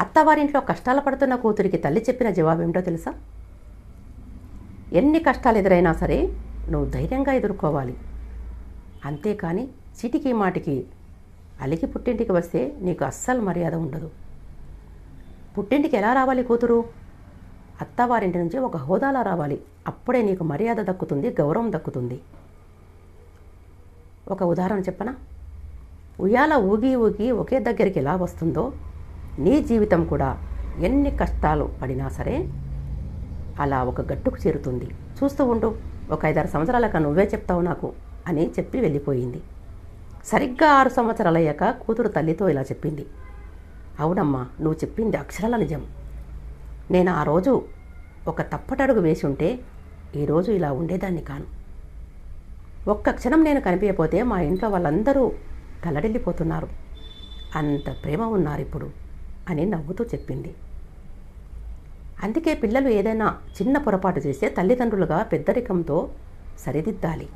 అత్తవారింట్లో కష్టాలు పడుతున్న కూతురికి తల్లి చెప్పిన జవాబేమిటో తెలుసా? ఎన్ని కష్టాలు ఎదురైనా సరే నువ్వు ధైర్యంగా ఎదుర్కోవాలి. అంతేకాని చిటికి మాటికి అలిగి పుట్టింటికి వస్తే నీకు అస్సలు మర్యాద ఉండదు. పుట్టింటికి ఎలా రావాలి కూతురు? అత్తవారింటి నుంచి ఒక హోదాలా రావాలి. అప్పుడే నీకు మర్యాద దక్కుతుంది గౌరవం దక్కుతుంది. ఒక ఉదాహరణ చెప్పనా? ఉయ్యాల ఊగి ఊగి ఒకే దగ్గరికి ఎలా వస్తుందో నీ జీవితం కూడా ఎన్ని కష్టాలు పడినా సరే అలా ఒక గట్టుకు చేరుతుంది. చూస్తూ ఉండు ఒక ఐదారు సంవత్సరాలక నువ్వే చెప్తావు నాకు అని చెప్పి వెళ్ళిపోయింది. సరిగ్గా ఆరు సంవత్సరాలు అయ్యాక కూతురు తల్లితో ఇలా చెప్పింది. అవునమ్మా నువ్వు చెప్పింది అక్షరాల నిజం. నేను ఆ రోజు ఒక తప్పటడుగు వేసి ఉంటే ఈరోజు ఇలా ఉండేదాన్ని కాను. ఒక్క క్షణం నేను కనిపించకపోతే మా ఇంట్లో వాళ్ళందరూ తలడిల్లిపోతున్నారు. అంత ప్రేమ ఉన్నారు ఇప్పుడు. అని నవ్వుతూ చెప్పింది. అందుకే పిల్లలు ఏదైనా చిన్న పొరపాటు చేస్తే తల్లిదండ్రులుగా పెద్దరికంతో సరిదిద్దాలి.